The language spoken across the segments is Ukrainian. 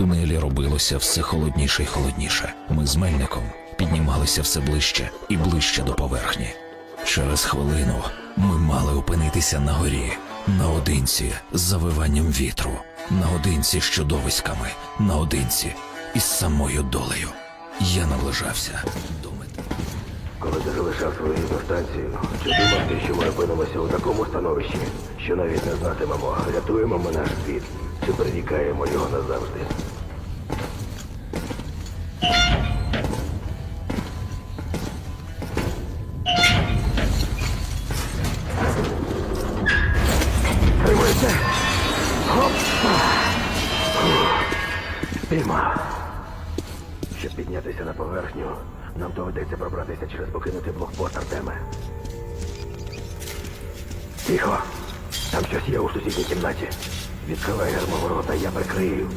тунелі робилося все холодніше й холодніше. Ми з Мельником піднімалися все ближче і ближче до поверхні. Через хвилину ми мали опинитися на горі, наодинці з завиванням вітру, наодинці з чудовиськами, наодинці із самою долею. Я наближався до мети. Коли ти залишав свою рідну станцію, чи думав що ми опинимося у такому становищі, що навіть не знатимемо, рятуємо ми наш світ, чи перенікаємо його назавжди? Хопа! Фух. Щоб піднятися на поверхню, нам доведеться пробратися через покинутий блокпост Артеме. Тихо! Там щось є у сусідній кімнаті. Відкривай гермоворота, я прикрию.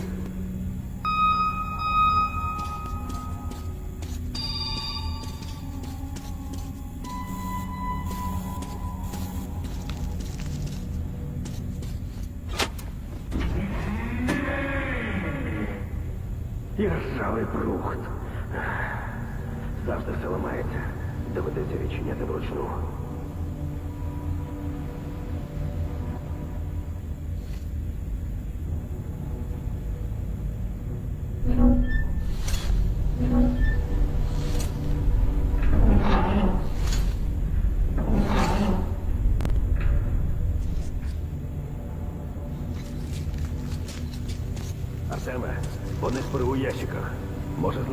І ржавий брухт. Завжди все ламається. Доведеться відчиняти вручну.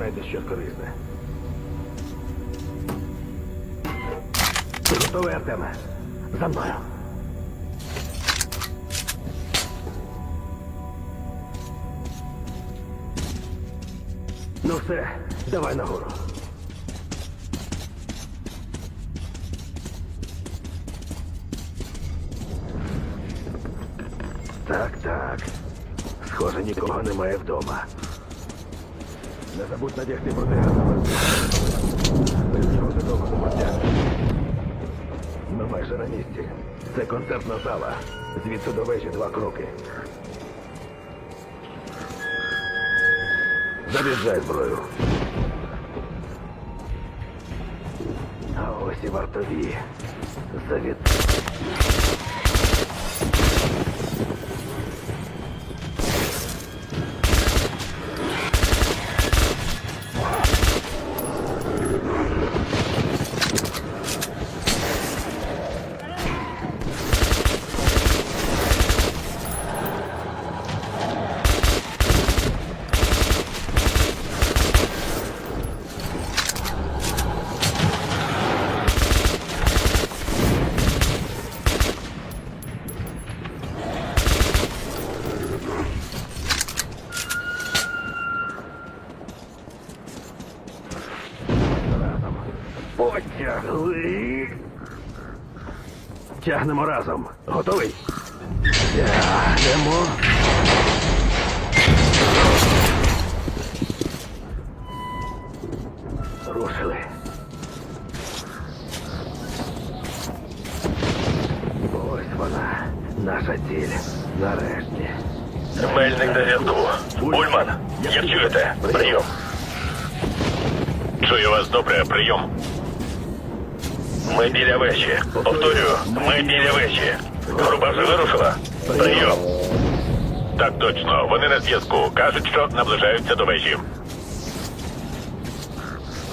Знайти щось корисне. Готовий, Артеме? За мною. Ну все, давай нагору. Так, так. Схоже, нікого немає вдома. Не забудь надягти протигаз. Без цього додому не потягнеш. Ми майже на місці. Це концертна зала. Звідси до вежі два кроки. Заряджай зброю. А ось і вартові. Завід. Потягли. Тягнемо разом. Готовий? Тягнемо. Рушили. Ось вона, наша ціль. Нарешті. Мельник на зв'язку. Бульман, як чуєте? Прийом. Чую вас добре, прийом. Ми біля вежі. Повторюю, ми біля вежі. Група вже вирушила. Прийом. Так точно, вони на зв'язку. Кажуть, що наближаються до вежі.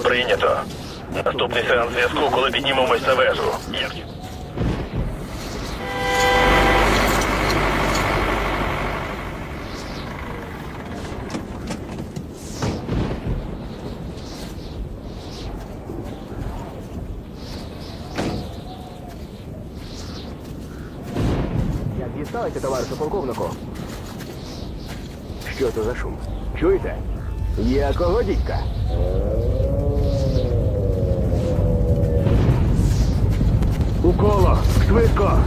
Прийнято. Наступний сеанс зв'язку, коли піднімемось на вежу. Як товаришу полковнику? Що це за шум? Чуєте? Якого дідька? Уколо! коло! Швидко!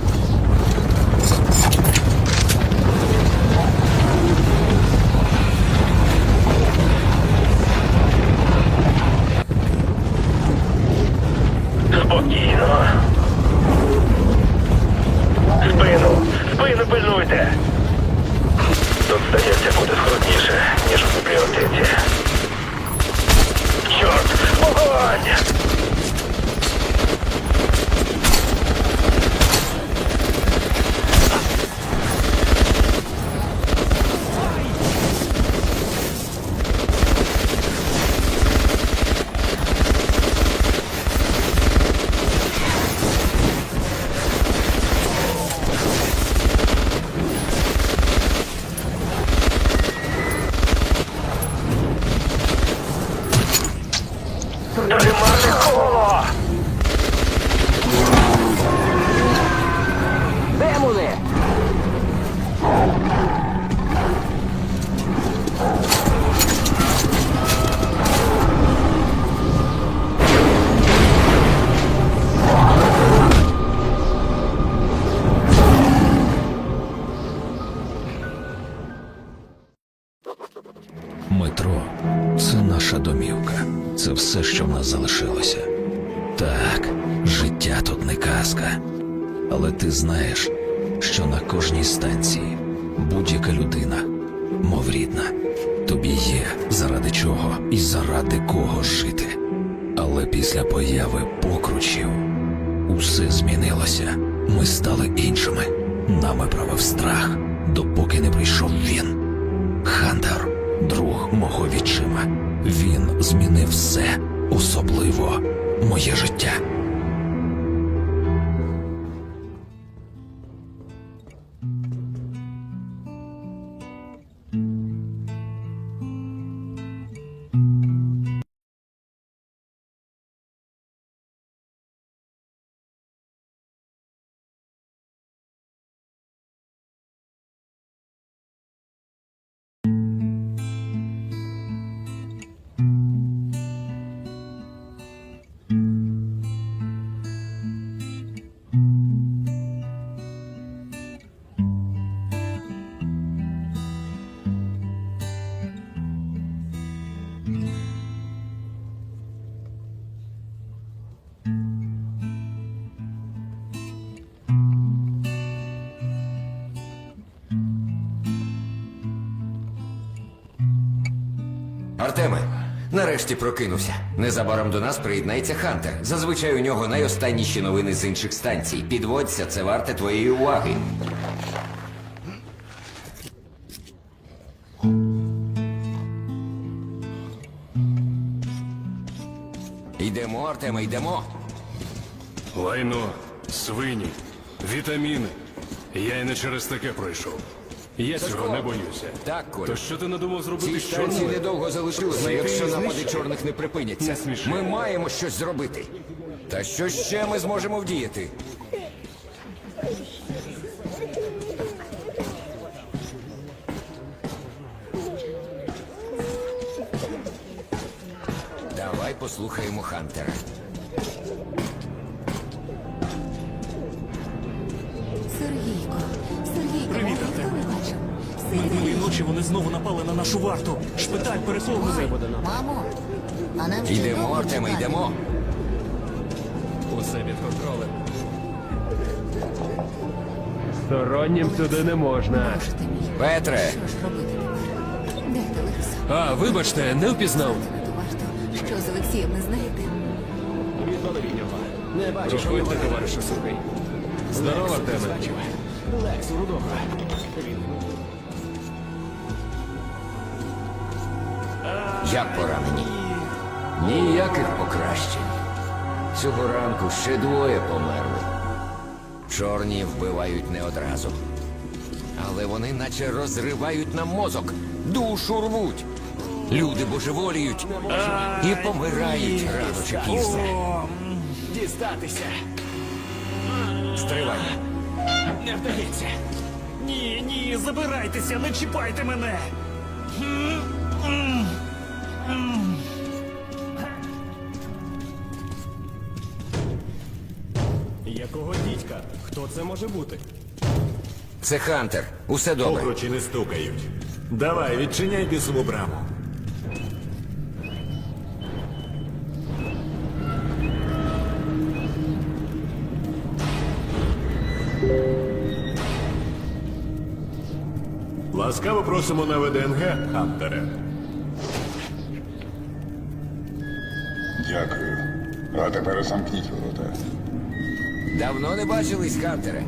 Життя тут не казка. Але ти знаєш, що на кожній станції будь-яка людина, мов рідна, тобі є заради чого і заради кого жити. Але після появи покручів усе змінилося. Ми стали іншими. Нами правив страх, допоки не прийшов він. Хантер, друг мого відчима. Він змінив все, особливо моє життя. Артеме, нарешті прокинувся. Незабаром до нас приєднається Хантер. Зазвичай у нього найостанніші новини з інших станцій. Підводься, це варте твоєї уваги. Йдемо, Артеме, йдемо. Лайно, свині, вітаміни. Я й не через таке пройшов. Я цього не боюся. Так, Коля. То що ти надумав зробити Ці з станції чорними? недовго залишилися, якщо напади чорних не припиняться. Сміши. Ми маємо щось зробити. Та що ще ми зможемо вдіяти? Давай послухаємо Хантера. Минулої вони знову напали на нашу варту. Шпиталь переповнений. мамо, а нам ще Йдемо, довго Артеме, чекати? йдемо. Усе під контролем. Стороннім сюди не можна. Боже ти мій, Петре, що ж робити? А, вибачте, не впізнав. На ту варту. Що з Олексієм не знаєте? Проходьте, товаришу Сухий. Здорово, Артеме. Як поранені? Ніяких покращень. Цього ранку ще двоє померли. Чорні вбивають не одразу. Але вони наче розривають нам мозок, душу рвуть. Люди божеволіють і помирають рано чи пізно. Дістатися. Стривай. Не вдається. Ні, ні, забирайтеся, не чіпайте мене. Якого дідька? Хто це може бути? Це Хантер. Усе добре. Покручі не стукають. Давай, відчиняй бісову браму. Ласкаво просимо на ВДНГ, Хантере. Дякую. А тепер замкніть ворота. Давно не бачились, Хантере.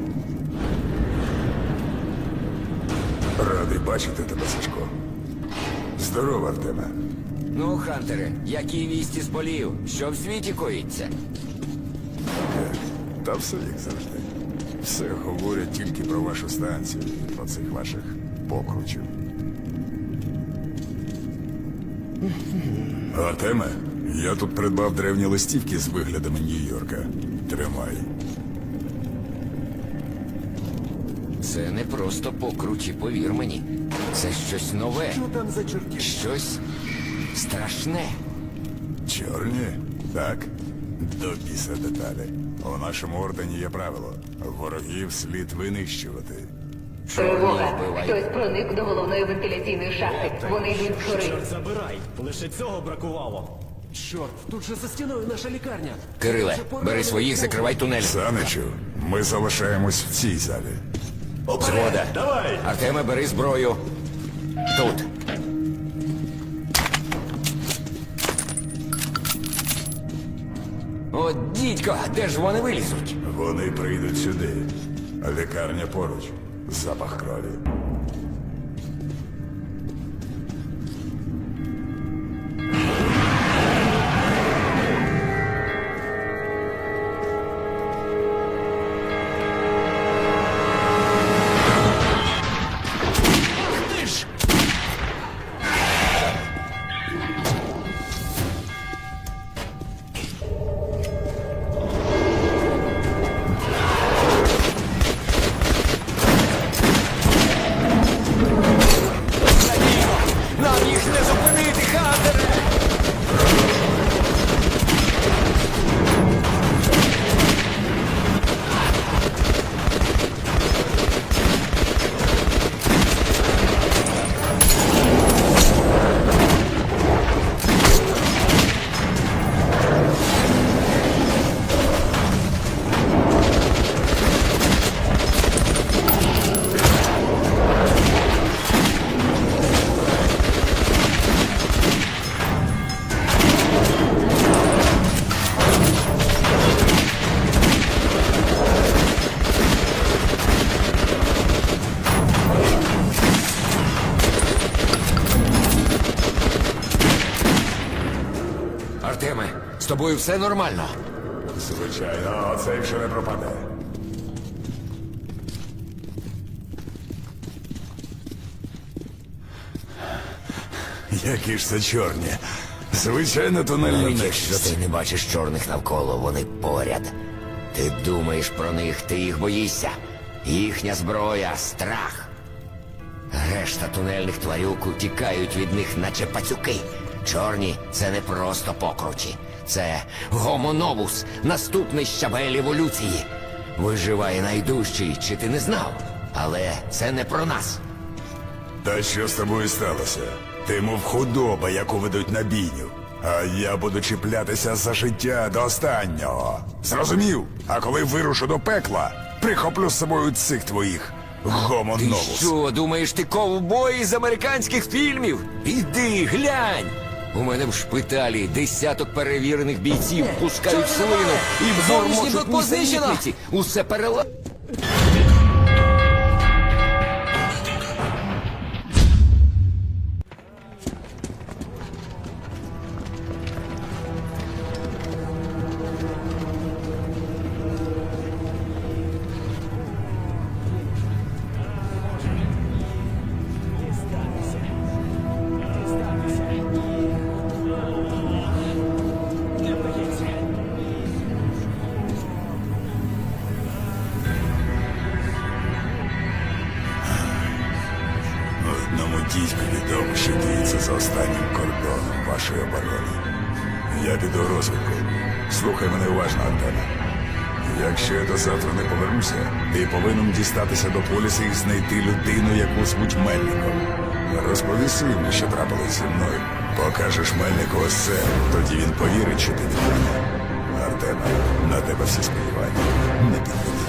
Радий бачити тебе, Сашко. Здорово, Артеме. Ну, Хантере, які вісті з полів? Що в світі коїться? Та все як завжди. Все говорять тільки про вашу станцію і про цих ваших покручів. Артеме, я тут придбав древні листівки з виглядами Нью-Йорка. Тримай. Це не просто покручі, повір мені. Це щось нове. Що там за чорті? Щось страшне. Чорні? Так. До біса деталі. У нашому ордені є правило. Ворогів слід винищувати. Тривога. Хтось проник до головної вентиляційної шахти. Вони йдуть згори. Чорт забирай. Лише цього бракувало. Чорт, тут же за стіною наша лікарня. Кириле, бери своїх, закривай тунель. Саничу, ми залишаємось в цій залі. Згода. Давай! Артеме, бери зброю. Тут. От дідько, де ж вони вилізуть? Вони прийдуть сюди. Лікарня поруч. Запах крові. Все нормально. Звичайно, це якщо не пропаде. Які ж це чорні? Звичайно, тунельна Навіть якщо ти не бачиш чорних навколо, вони поряд. Ти думаєш про них, ти їх боїшся. Їхня зброя страх. Решта тунельних тварюк утікають від них, наче пацюки. Чорні це не просто покручі. Це гомоновус, наступний щабель еволюції. Виживає найдужчий, чи ти не знав? Але це не про нас. Та що з тобою сталося? Ти мов худоба, яку ведуть на бійню. А я буду чіплятися за життя до останнього. Зрозумів? А коли вирушу до пекла, прихоплю з собою цих твоїх Ти гомоновус. що, думаєш, ти ковбой з американських фільмів? Іди, глянь! У мене в шпиталі десяток перевірених бійців пускають слину і бормочуть нісенітниці. Усе перела... Якщо я до завтра не повернуся, ти повинен дістатися до поліса і знайти людину, яку звуть Мельником. Розповіси йому, що трапилось зі мною. Покажеш Мельнику ось це, тоді він повірить, що ти від мене. Артема, на тебе всі сподівання. Не підведи.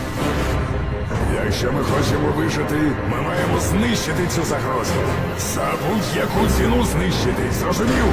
Якщо ми хочемо вижити, ми маємо знищити цю загрозу. За будь-яку ціну знищити, зрозумів?